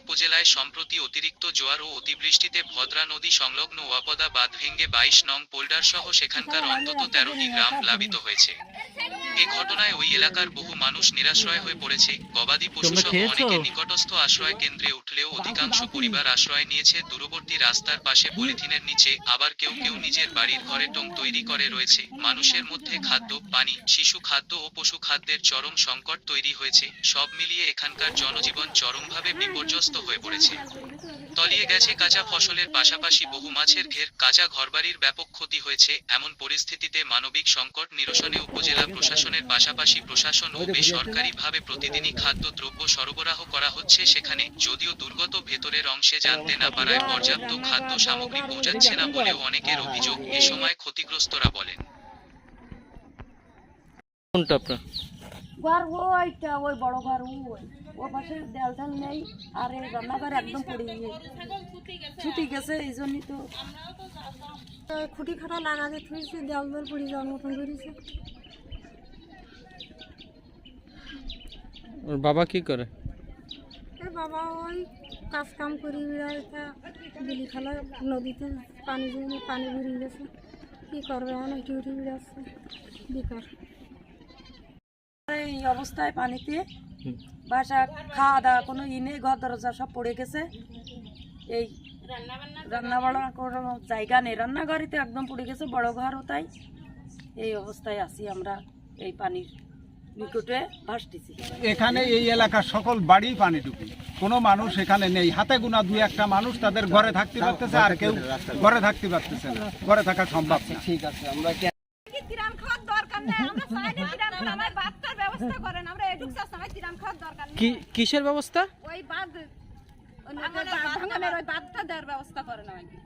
উপজেলায় সম্প্রতি অতিরিক্ত জোয়ার ও অতিবৃষ্টিতে ভদ্রা নদী সংলগ্ন ওয়াপদা বাঁধ ভেঙ্গে বাইশ নং পোল্ডারসহ সেখানকার অন্তত তেরোটি গ্রাম প্লাবিত হয়েছে। এ ঘটনায় ওই এলাকার বহু মানুষ নিরাশ্রয় হয়ে পড়েছে। গবাদি পশু সহ অনেকে নিকটস্থ আশ্রয় কেন্দ্রে উঠলেও অধিকাংশ পরিবার আশ্রয় নিয়েছে। দূরবর্তী রাস্তার পাশে পলিথিনের নিচে আবার কেউ কেউ নিজের বাড়ির ঘরে টং তৈরি করে রয়েছে। মানুষের মধ্যে খাদ্য পানি শিশু খাদ্য ও পশু খাদ্যের চরম সংকট তৈরি হয়েছে। সব মিলিয়ে এখানকার জনজীবন চরমভাবে বিপর্যস্ত হয়ে পড়েছে। তলিয়ে গেছে কাঁচা ফসলের পাশাপাশি বহু মাছের ঘের, কাঁচা ঘরবাড়ির ব্যাপক ক্ষতি হয়েছে এমন পরিস্থিতিতে মানবিক সংকট নিরসনে উপজেলা প্রশাসনের পাশাপাশি প্রশাসন ও বেসরকারিভাবে প্রতিদিনই খাদ্যদ্রব্য সরবরাহ করা হচ্ছে সেখানে। যদিও দুর্গত ভেতরের অংশে জানতে না পারায় পর্যাপ্ত খাদ্য সামগ্রী পৌঁছাচ্ছে না বলেও অনেকের অভিযোগ এ সময় ক্ষতিগ্রস্তরা বলেন। ঘর ওইটা ওই বড় ঘর ওই। ও পাশে দেয়াল নেই আর এই রান্নাঘর একদম পড়ে গিয়ে ছুটি গেছে এই জন্যই তো। খুঁটি খাটা লাগাতে থুইছে দেয়াল দেয়াল পড়ে যাওয়ার মতন করেছে। ওর বাবা কি করে? এ বাবা ওই কাজ কাম করি বেড়াইটা বিলি খালা নদীতে পানি জমে পানি বেরিয়ে গেছে। কী করবে অনেক ডিউটি বেড়াচ্ছে। বেকার। এই অবস্থায় পানিতে বাসা খাওয়া দাওয়া কোনো ই নেই ঘর দরজা সব পড়ে গেছে। এই রান্না বান্না কোনো জায়গা নেই। রান্নাঘরই তো একদম পড়ে গেছে বড় ঘরও তাই। এই অবস্থায় আছি আমরা এই পানির নিকটে ভাসতেছি। এখানে এই এলাকার সকল বাড়ি পানি ডুবে। কোনো মানুষ এখানে নেই। হাতে গোনা দুই একটা মানুষ তাদের ঘরে থাকতে পারতেছে আর কেউ ঘরে থাকতে পারতেছে না। ঘরে থাকা সম্ভব না। তিরান খাওয়ার আমরা কিসের ব্যবস্থা? ওই বাদ ভাঙানোর ওই বাদটা দেওয়ার ব্যবস্থা করেন আমাকে।